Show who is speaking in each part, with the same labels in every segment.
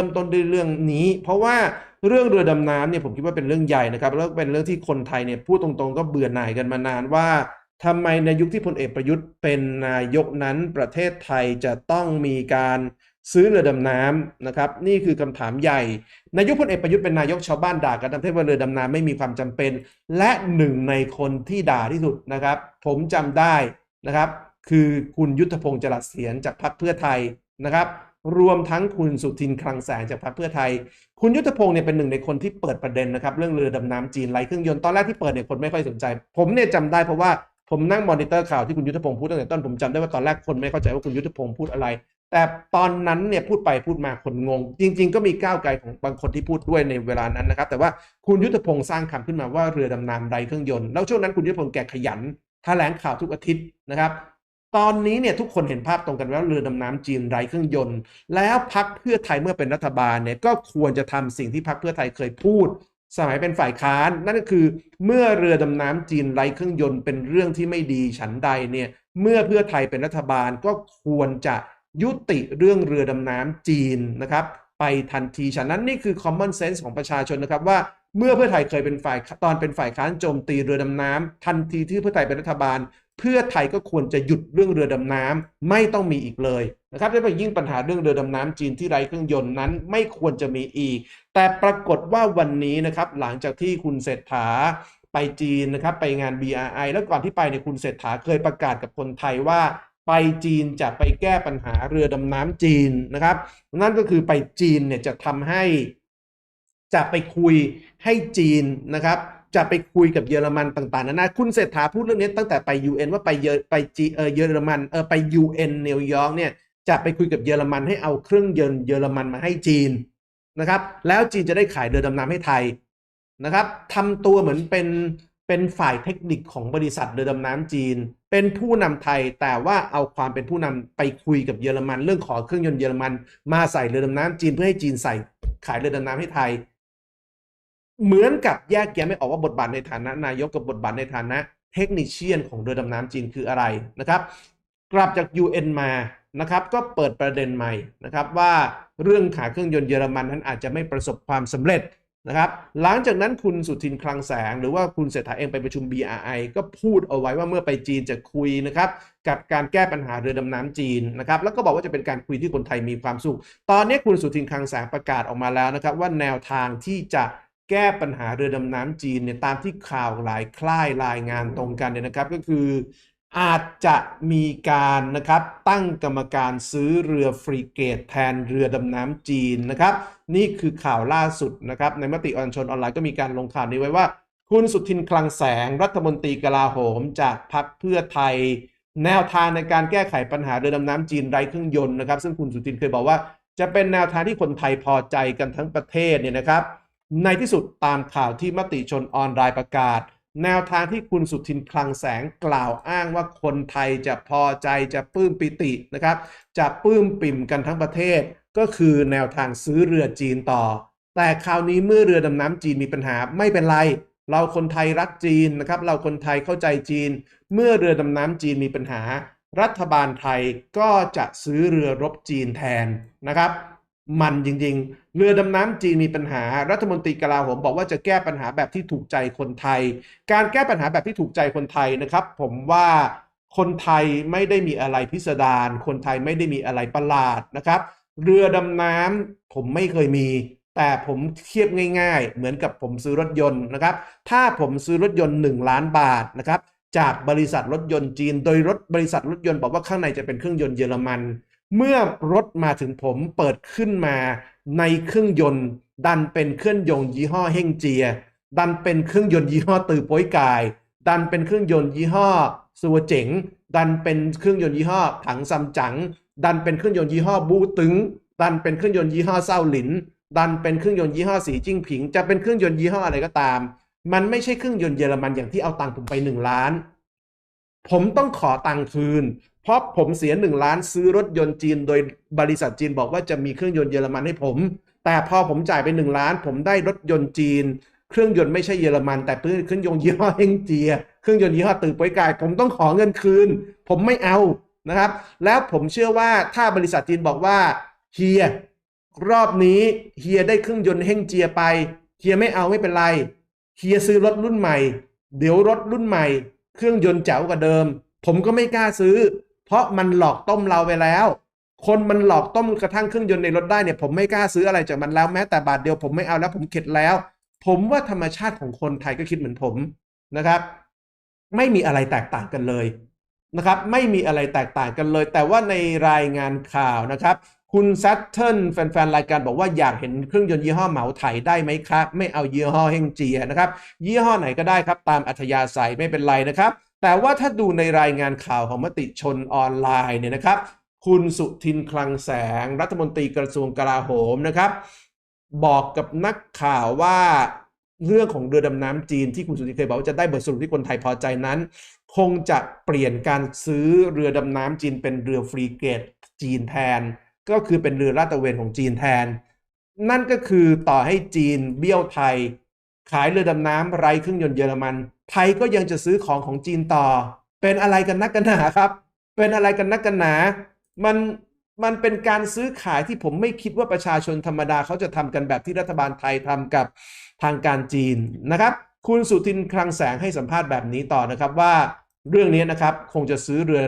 Speaker 1: เริ่มต้นด้วยเรื่องนี้ เพราะว่าเรื่องเรือดำน้ำเนี่ยผมคิดว่าเป็นเรื่องใหญ่นะครับ แล้วเป็นเรื่องที่คนไทยเนี่ยพูดตรงๆ ก็เบื่อหน่ายกันมานานว่าทำไมในยุคที่พลเอกประยุทธ์เป็นนายกนั้นประเทศไทยจะต้องมีการซื้อเรือดำน้ำนะครับนี่คือคำถามใหญ่ในยุคพลเอกประยุทธ์เป็นนายกชาวบ้านด่ากันทั้งประเทศว่าเรือดำน้ำไม่มีความจำเป็น และหนึ่งในคนที่ด่าที่สุดนะครับ ผมจำได้นะครับ คือคุณยุทธพงศ์จรัสเสียนจากพรรคเพื่อไทยนะครับ รวมทั้งคุณสุทินคลังแสงจากพรรคเพื่อไทย คุณยุทธพงศ์เนี่ยเป็นหนึ่งในคนที่เปิดประเด็นนะครับ เรื่องเรือดำน้ำจีนไร้เครื่องยนต์ตอนแรกที่เปิดเนี่ยคนไม่ค่อยสนใจ ผมเนี่ยจำได้เพราะว่าผมนั่งมอนิเตอร์ข่าวที่คุณยุทธพงศ์พูดตั้งแต่ต้นผมจำได้ว่าตอนแรกคนไม่เข้าใจว่าคุณยุทธพงศ์พูดอะไร แต่ตอนนั้นเนี่ยพูดไปพูดมาคนงง จริง ๆ ก็มีก้าวไกลของบางคนที่พูดด้วยในเวลานั้นนะครับ แต่ว่าคุณยุทธพงศ์สร้างคำขึ้นมาว่าเรือดำน้ำไร้เครื่องยนต์แล้วช่วงนั้นคุณยุทธพงศ์แกขยันแถลงข่าวทุกอาทิตย์นะครับ ตอนนี้เนี่ยทุกคนเห็นภาพตรงกันว่าเรือดำน้ำจีนไร้เครื่องยนต์ แล้วพักเพื่อไทยเมื่อเป็นรัฐบาลเนี่ยก็ควรจะทำสิ่งที่พักเพื่อไทยเคยพูด สมัยเป็นฝ่ายค้าน นั่นก็คือเมื่อเรือดำน้ำจีนไร้เครื่องยนต์เป็นเรื่องที่ไม่ดีฉันใดเนี่ยเมื่อเพื่อไทยเป็นรัฐบาลก็ควรจะยุติเรื่องเรือดำน้ำจีนนะครับไปทันที ฉะนั้นนี่คือ common sense ของประชาชนนะครับว่าเมื่อเพื่อไทยเคยเป็นฝ่ายตอนเป็นฝ่ายค้านโจมตีเรือดำน้ำทันทีที่เพื่อไทยเป็นรัฐบาล เพื่อไทยก็ควรจะหยุดเรื่องเรือดำน้ำไม่ต้องมีอีกเลยนะครับและยิ่งปัญหาเรื่องเรือดำน้ำจีนที่ไร้เครื่องยนต์นั้นไม่ควรจะมีอีก แต่ปรากฏว่าวันนี้นะครับหลังจากที่คุณเศรษฐาไปจีนนะครับไปงาน BRI แล้วก่อนที่ไปในยคุณเศรษฐาเคยประกาศกับคนไทยว่าไปจีนจะไปแก้ปัญหาเรือดำน้ำจีนนะครับ นั่นก็คือไปจีนเนี่ยจะทำให้จะไปคุยให้จีนนะครับ จะไปคุยกับเยอรมันต่างๆนานาคุณเศรษฐาพูดเรื่องนี้ตั้งแต่ไป UN ว่าไปเยอไปจีเออเยอรมันเออไป UN นิวยอร์กเนี่ยจะไปคุยกับเยอรมันให้เอาเครื่องยนต์เยอรมันมาให้จีนนะครับ แล้วจีนจะได้ขายเรือดำน้ำให้ไทยนะครับทำตัวเหมือนเป็นเป็นฝ่ายเทคนิคของบริษัทเรือดำน้ำจีน เป็นผู้นำไทยแต่ว่าเอาความเป็นผู้นำไปคุยกับเยอรมัน เรื่องขอเครื่องยนต์เยอรมัน มาใส่เรือดำน้ำจีนเพื่อให้จีนใส่ขายเรือดำน้ำให้ไทย เหมือนกับแยกแยะไม่ออกว่าบทบาทในฐานะ นายกกับบทบาทในฐานะ เทคนิชเชียนของเรือดำน้ำจีนคืออะไรนะครับ กลับจาก UN มานะครับ ก็เปิดประเด็นใหม่นะครับ ว่าเรื่องขาเครื่องยนต์เยอรมันนั้นอาจจะไม่ประสบความสำเร็จนะครับ หลังจากนั้นคุณสุทินคลังแสง หรือว่าคุณเศรษฐาเองไปประชุม BRI ก็พูดเอาไว้ว่าเมื่อไปจีนจะคุยนะครับกับการแก้ปัญหาเรือดำน้ำจีนนะครับแล้วก็บอกว่าจะเป็นการคุยที่คนไทยมีความสุข ตอนนี้คุณสุทินคลังแสงประกาศออกมาแล้วนะครับ ว่าแนวทางที่จะ แก้ปัญหาเรือดำน้ำจีนเนี่ยตามที่ข่าวหลายคล้ายรายงานตรงกันเนี่ยนะครับ ก็คืออาจจะมีการนะครับตั้งกรรมการซื้อเรือฟรีเกตแทนเรือดำน้ำจีนนะครับ นี่คือข่าวล่าสุดนะครับ ในมติออนชนออนไลน์ก็มีการลงข่าวนี้ไว้ว่า คุณสุทินคลังแสงรัฐมนตรีกลาโหมจากพรรคเพื่อไทย แนวทางในการแก้ไขปัญหาเรือดำน้ำจีนไร้เครื่องยนต์นะครับ ซึ่งคุณสุทินเคยบอกว่า จะเป็นแนวทางที่คนไทยพอใจกันทั้งประเทศเนี่ยนะครับ ในที่สุดตามข่าวที่มติชนออนไลน์ประกาศ แนวทางที่คุณสุทินคลังแสงกล่าวอ้างว่าคนไทยจะพอใจจะปลื้มปิตินะครับ จะปลื้มปิ่มกันทั้งประเทศ ก็คือแนวทางซื้อเรือจีนต่อ แต่คราวนี้เมื่อเรือดำน้ำจีนมีปัญหาไม่เป็นไร เราคนไทยรักจีนนะครับ เราคนไทยเข้าใจจีน เมื่อเรือดำน้ำจีนมีปัญหา รัฐบาลไทยก็จะซื้อเรือรบจีนแทนนะครับ มันจริงๆ เรือดำน้ำจีนมีปัญหา รัฐมนตรีกลาโหมบอกว่าจะแก้ปัญหาแบบที่ถูกใจคนไทย การแก้ปัญหาแบบที่ถูกใจคนไทยนะครับ ผมว่าคนไทยไม่ได้มีอะไรพิสดารคนไทยไม่ได้มีอะไรประหลาดนะครับ เรือดำน้ำผมไม่เคยมี แต่ผมเทียบง่ายๆ เหมือนกับผมซื้อรถยนต์นะครับ ถ้าผมซื้อรถยนต์ 1 ล้านบาทนะครับจากบริษัทรถยนต์จีน โดยรถบริษัทรถยนต์บอกว่าข้างในจะเป็นเครื่องยนต์เยอรมัน เมื่อรถมาถึงผมเปิดขึ้นมาในเครื่องยนต์ ดันเป็นเครื่องยนต์ยี่ห้อเฮงเจีย ดันเป็นเครื่องยนต์ยี่ห้อตือป้ยกาย ดันเป็นเครื่องยนต์ยี่ห้อสัวเจ๋ง ดันเป็นเครื่องยนต์ยี่ห้อถังซัมจั๋งดันเป็นเครื่องยนต์ยี่ห้อบูตึง ดันเป็นเครื่องยนต์ยี่ห้อเซาหลิน ดันเป็นเครื่องยนต์ยี่ห้อสีจิ้งผิง จะเป็นเครื่องยนต์ยี่ห้ออะไรก็ตาม มันไม่ใช่เครื่องยนต์เยอรมันอย่างที่เอาตังค์ผมไปหนึ่งล้าน ผมต้องขอตังค์คืน เพราะผมเสียหนึ่งล้านซื้อรถยนต์จีน โดยบริษัทจีนบอกว่าจะมีเครื่องยนต์เยอรมันให้ผม แต่พอผมจ่ายไปหนึ่งล้าน ผมได้รถยนต์จีน เครื่องยนต์ไม่ใช่เยอรมัน แต่เป็นเครื่องยนต์ยี่ห้อเฮงเจีย เครื่องยนต์ยี่ห้อตือป้วยกาย ผมต้องขอเงินคืน ผมไม่เอานะครับ แล้วผมเชื่อว่าถ้าบริษัทจีนบอกว่าเฮียรอบนี้เฮียได้เครื่องยนต์เฮงเจียไปเฮียไม่เอาไม่เป็นไรเฮียซื้อรถรุ่นใหม่ เดี๋ยวรถรุ่นใหม่ เครื่องยนต์แจ๋วกว่าเดิม ผมก็ไม่กล้าซื้อ เพราะมันหลอกต้มเราไปแล้ว คนมันหลอกต้มกระทั่งเครื่องยนต์ในรถได้เนี่ยผมไม่กล้าซื้ออะไรจากมันแล้วแม้แต่บาทเดียวผมไม่เอาแล้วผมเข็ดแล้ว ผมว่าธรรมชาติของคนไทยก็คิดเหมือนผมนะครับ ไม่มีอะไรแตกต่างกันเลยนะครับ ไม่มีอะไรแตกต่างกันเลย แต่ว่าในรายงานข่าวนะครับ คุณซัตเทิลแฟนๆ รายการบอกว่าอยากเห็นเครื่องยนต์ยี่ห้อเหมาไถได้ไหมครับ ไม่เอายี่ห้อเฮงเจียนะครับ ยี่ห้อไหนก็ได้ครับ ตามอัธยาศัยไม่เป็นไรนะครับ แต่ว่าถ้าดูในรายงานข่าวของมติชนออนไลน์เนี่ยนะครับ คุณสุทินคลังแสง รัฐมนตรีกระทรวงกลาโหมนะครับ บอกกับนักข่าวว่าเรื่องของเรือดำน้ำจีนที่คุณสุทินเคยบอกว่าจะได้บทสรุปที่คนไทยพอใจนั้น คงจะเปลี่ยนการซื้อเรือดำน้ำจีนเป็นเรือฟรีเกตจีนแทน ก็คือเป็นเรือลาดตระเวนของจีนแทน นั่นก็คือต่อให้จีนเบี้ยวไทย ขายเรือดำน้ำไร้เครื่องยนต์เยอรมัน ไทยก็ยังจะซื้อของของจีนต่อ เป็นอะไรกันนักกันหนาครับ เป็นอะไรกันนักกันหนา มันมันเป็นการซื้อขายที่ผมไม่คิดว่าประชาชนธรรมดาเขาจะทำกันแบบที่รัฐบาลไทยทำกับทางการจีนนะครับ คุณสุทินคลังแสงให้สัมภาษณ์แบบนี้ต่อนะครับว่าเรื่องนี้นะครับคงจะซื้อเรือ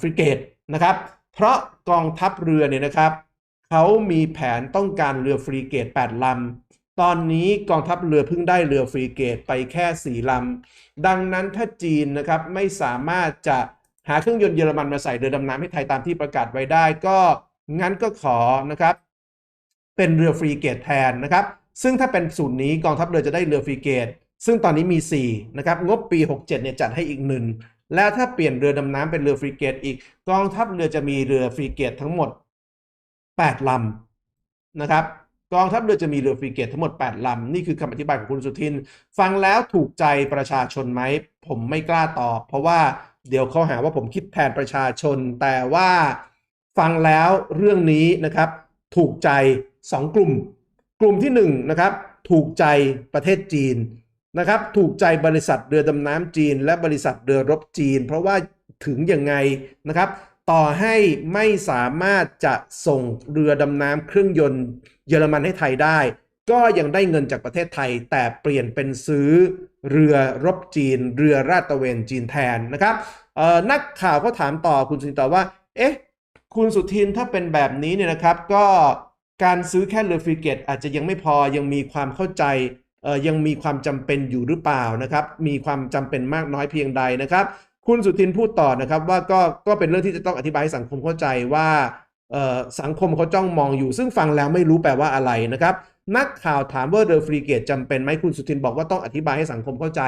Speaker 1: ฟริเกตนะครับ เพราะกองทัพเรือเนี่ยนะครับเขามีแผนต้องการเรือฟรีเกต 8 ลำ ตอนนี้กองทัพเรือเพิ่งได้เรือฟรีเกตไปแค่ 4 ลำ ดังนั้นถ้าจีนนะครับไม่สามารถจะหาเครื่องยนต์เยอรมันมาใส่เรือดำน้ำให้ไทยตามที่ประกาศไว้ได้ก็งั้นก็ขอนะครับเป็นเรือฟรีเกตแทนนะครับ ซึ่งถ้าเป็นสูตรนี้กองทัพเรือจะได้เรือฟรีเกต ซึ่งตอนนี้มี 4 นะครับ งบปี 67เนี่ยจัดให้อีกหนึ่ง แล้วถ้าเปลี่ยนเรือดำน้ำเป็นเรือฟรีเกตอีก กองทัพเรือจะมีเรือฟรีเกตทั้งหมด 8ลำนะครับกองทัพเรือจะมีเรือฟรีเกตทั้งหมด 8ลำนี่คือคำอธิบายของคุณสุทิน ฟังแล้วถูกใจประชาชนไหม ผมไม่กล้าตอบ เพราะว่าเดี๋ยวเขาหาว่าผมคิดแทนประชาชน แต่ว่าฟังแล้วเรื่องนี้นะครับ ถูกใจ 2 กลุ่ม กลุ่มที่1นะครับถูกใจประเทศจีน นะครับถูกใจบริษัทเรือดำน้ำจีน และบริษัทเรือรบจีน เพราะว่าถึงยังไงนะครับ ต่อให้ไม่สามารถจะส่งเรือดำน้ำเครื่องยนต์เยอรมันให้ไทยได้ ก็ยังได้เงินจากประเทศไทย แต่เปลี่ยนเป็นซื้อเรือรบจีน เรือราดตระเวนจีนแทนนะครับนักข่าวก็ถามต่อคุณสุทินต่อว่า เอ๊ะ คุณสุทินถ้าเป็นแบบนี้เนี่ยนะครับ ก็การซื้อแค่เรือฟริเกตอาจจะยังไม่พอยังมีความเข้าใจ ยังมีความจำเป็นอยู่หรือเปล่านะครับมีความจำเป็นมากน้อยเพียงใดนะครับ คุณสุทินพูดต่อนะครับว่าก็ก็เป็นเรื่องที่จะต้องอธิบายให้สังคมเข้าใจว่าสังคมเขาจ้องมองอยู่ ซึ่งฟังแล้วไม่รู้แปลว่าอะไรนะครับนักข่าวถามว่าเรือฟรีเกตจำเป็นไหมคุณสุทินบอกว่าต้องอธิบายให้สังคมเข้าใจ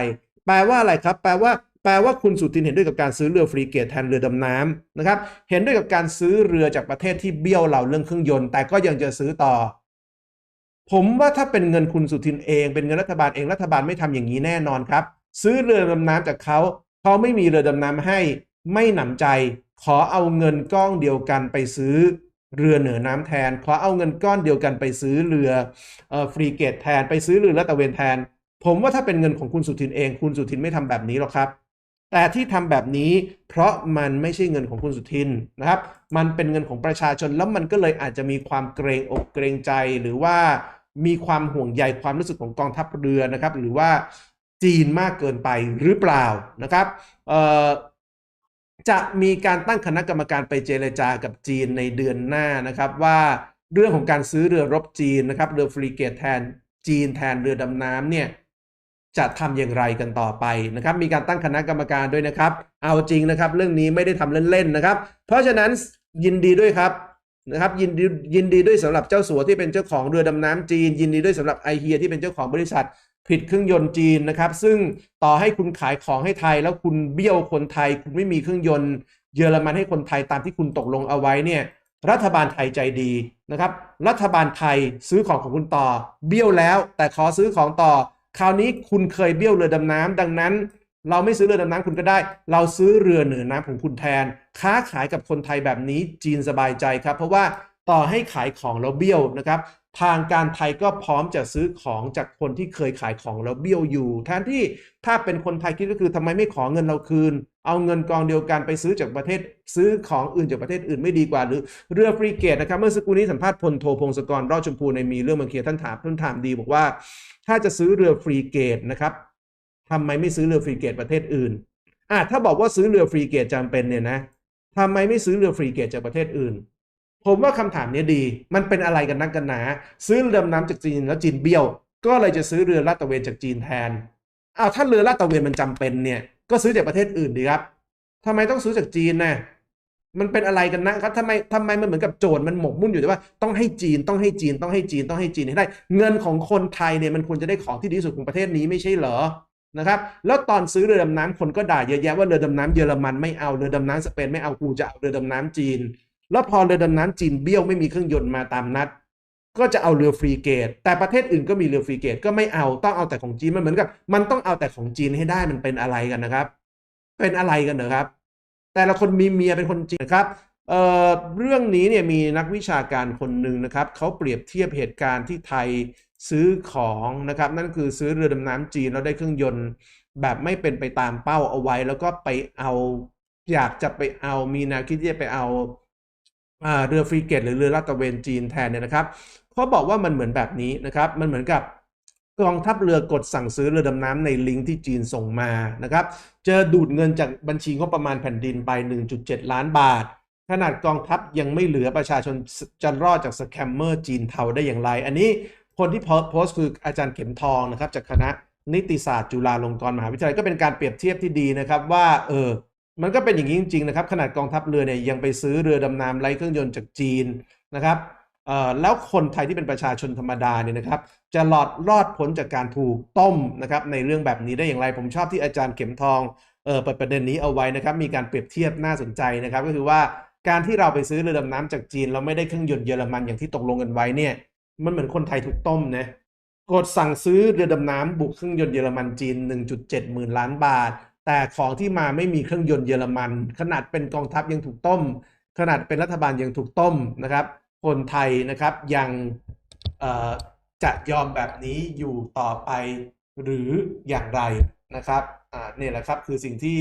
Speaker 1: แปลว่าอะไรครับ แปลว่า แปลว่าคุณสุทินเห็นด้วยกับการซื้อเรือฟรีเกตแทนเรือดำน้ำนะครับ เห็นด้วยกับการซื้อเรือจากประเทศที่เบี้ยวเราเรื่องเครื่องยนต์ แต่ก็ยังจะซื้อต่อ ผมว่าถ้าเป็นเงินคุณสุทินเอง เป็นเงินรัฐบาลเองรัฐบาลไม่ทำอย่างนี้แน่นอนครับ ซื้อเรือดำน้ำจากเขาเขาไม่มีเรือดำน้ำให้ไม่หนำใจ ขอเอาเงินก้อนเดียวกันไปซื้อเรือเหนือน้ำแทน ขอเอาเงินก้อนเดียวกันไปซื้อเรือเออฟรีเกตแทน ไปซื้อเรือลาดตะเวนแทน ผมว่าถ้าเป็นเงินของคุณสุทินเอง คุณสุทินไม่ทำแบบนี้หรอกครับ แต่ที่ทำแบบนี้ เพราะมันไม่ใช่เงินของคุณสุทินนะครับ มันเป็นเงินของประชาชนแล้วมันก็เลยอาจจะมีความเกรงอกเกรงใจหรือว่า มีความห่วงใยความรู้สึกของกองทัพเรือนะครับ หรือว่าจีนมากเกินไปหรือเปล่านะครับจะมีการตั้งคณะกรรมการไปเจรจากับจีนในเดือนหน้านะครับ ว่าเรื่องของการซื้อเรือรบจีนนะครับเรือฟรีเกตแทนจีนแทนเรือดำน้ำเนี่ยจะทำอย่างไรกันต่อไปนะครับ มีการตั้งคณะกรรมการด้วยนะครับ เอาจริงนะครับ เรื่องนี้ไม่ได้ทำเล่นๆนะครับ เพราะฉะนั้นยินดีด้วยครับ นะครับยินดียินดีด้วยสำหรับเจ้าสัวที่เป็นเจ้าของเรือดำน้ำจีน ยินดีด้วยสำหรับไอเฮียที่เป็นเจ้าของบริษัทผลิตเครื่องยนต์จีนนะครับ ซึ่งต่อให้คุณขายของให้ไทย แล้วคุณเบี้ยวคนไทย คุณไม่มีเครื่องยนต์ เยอรมันให้คนไทยตามที่คุณตกลงเอาไว้เนี่ยรัฐบาลไทยใจดีนะครับ รัฐบาลไทยซื้อของของคุณต่อ เบี้ยวแล้ว แต่ขอซื้อของต่อ คราวนี้คุณเคยเบี้ยวเรือดำน้ำดังนั้น เราไม่ซื้อเรือดำน้ำคุณก็ได้ เราซื้อเรือเหนือน้ำของคุณแทน ค้าขายกับคนไทยแบบนี้จีนสบายใจครับ เพราะว่าต่อให้ขายของแล้วเบี้ยวนะครับ ทางการไทยก็พร้อมจะซื้อของจากคนที่เคยขายของแล้วเบี้ยวอยู่แทนที่ถ้าเป็นคนไทยคิดก็คือทำไมไม่ขอเงินเราคืน เอาเงินกองเดียวกันไปซื้อจากประเทศ ซื้อของอื่นจากประเทศอื่นไม่ดีกว่า หรือเรือฟรีเกตนะครับเมื่อสักครู่นี้สัมภาษณ์พลโทพงศกรรอดชมพูในมีเรื่องมางเคียท่านถามท่านถามดีบอกว่า ถ้าจะซื้อเรือฟรีเกตนะครับ ทำไมไม่ซื้อเรือฟรีเกตประเทศอื่นอะถ้าบอกว่าซื้อเรือฟรีเกตจำเป็นเนี่ยนะทำไมไม่ซื้อเรือฟรีเกตจากประเทศอื่น ผมว่าคำถามนี้ดี มันเป็นอะไรกันนักกันหนา ซื้อเรือดำน้ำจากจีนแล้วจีนเบี้ยว ก็เลยจะซื้อเรือลาดตระเวนจากจีนแทนอ้าวถ้าเรือลาดตระเวนมันจำเป็นเนี่ย ก็ซื้อจากประเทศอื่นดีครับทำไมต้องซื้อจากจีนนะมันเป็นอะไรกันนะครับทำไมทำไมมันเหมือนกับโจรมันหมกมุ่นอยู่แต่ว่าต้องให้จีนต้องให้จีนต้องให้จีนต้องให้จีนให้ได้ เงินของคนไทยเนี่ยมันควรจะได้ของที่ดีสุดของประเทศนี้ไม่ใช่เหรอ นะครับ แล้วตอนซื้อเรือดำน้ำคนก็ด่าเยอะแยะว่าเรือดำน้ำเยอรมันไม่เอาเรือดำน้ำสเปนไม่เอากูจะเอาเรือดำน้ำจีน แล้วพอเรือดำน้ำจีนเบี้ยวไม่มีเครื่องยนต์มาตามนัด ก็จะเอาเรือฟรีเกต แต่ประเทศอื่นก็มีเรือฟรีเกตก็ไม่เอาต้องเอาแต่ของจีนมันเหมือนกับ มันต้องเอาแต่ของจีนให้ได้มันเป็นอะไรกันนะครับ เป็นอะไรกันเหรอครับ แต่ละคนมีเมียเป็นคนจีนนะครับเอ่อเรื่องนี้เนี่ยมีนักวิชาการคนหนึ่งนะครับเขาเปรียบเทียบเหตุการณ์ที่ไทย ซื้อของนะครับ นั่นคือซื้อเรือดำน้ำจีนแล้วได้เครื่องยนต์ แบบไม่เป็นไปตามเป้าเอาไว้ แล้วก็ไปเอาอยากจะไปเอามีแนวคิดที่จะไปเอาอาเรือฟรีเกตหรือเรือลาดตระเวนจีนแทนเนี่ยนะครับเขาบอกว่ามันเหมือนแบบนี้นะครับมันเหมือนกับกองทัพเรือกดสั่งซื้อเรือดำน้ำในลิงก์ที่จีนส่งมานะครับเจอดูดเงินจากบัญชีงบประมาณแผ่นดินไป 1.7 ล้านบาท ขนาดกองทัพยังไม่เหลือประชาชนจะรอดจากสแคมเมอร์จีนเทาได้อย่างไร อันนี้ คนที่โพสต์คืออาจารย์เข็มทองนะครับจากคณะนิติศาสตร์จุฬาลงกรณ์มหาวิทยาลัยก็เป็นการเปรียบเทียบที่ดีนะครับว่าเออมันก็เป็นอย่างนี้จริงๆนะครับขนาดกองทัพเรือเนี่ยยังไปซื้อเรือดำน้ำไร้เครื่องยนต์จากจีนนะครับเอ่อแล้วคนไทยที่เป็นประชาชนธรรมดาเนี่ยนะครับ จะหลอดรอดพ้นจากการถูกต้มนะครับในเรื่องแบบนี้ได้อย่างไรผมชอบที่อาจารย์เข็มทองเออเปิดประเด็นนี้เอาไว้นะครับ มีการเปรียบเทียบน่าสนใจนะครับ ก็คือว่าการที่เราไปซื้อเรือดำน้ำจากจีน เราไม่ได้เครื่องยนต์เยอรมันอย่างที่ตกลงกันไว้เนี่ย มันเหมือนคนไทยถูกต้มนะกดสั่งซื้อเรือดำน้ำบุกเครื่องยนต์เยอรมันจีน 1.7 หมื่นล้านบาท แต่ของที่มาไม่มีเครื่องยนต์เยอรมัน ขนาดเป็นกองทัพยังถูกต้ม ขนาดเป็นรัฐบาลยังถูกต้มนะครับ คนไทยนะครับยังจะยอมแบบนี้อยู่ต่อไปหรืออย่างไรนะครับ อ่านี่แหละครับคือสิ่งที่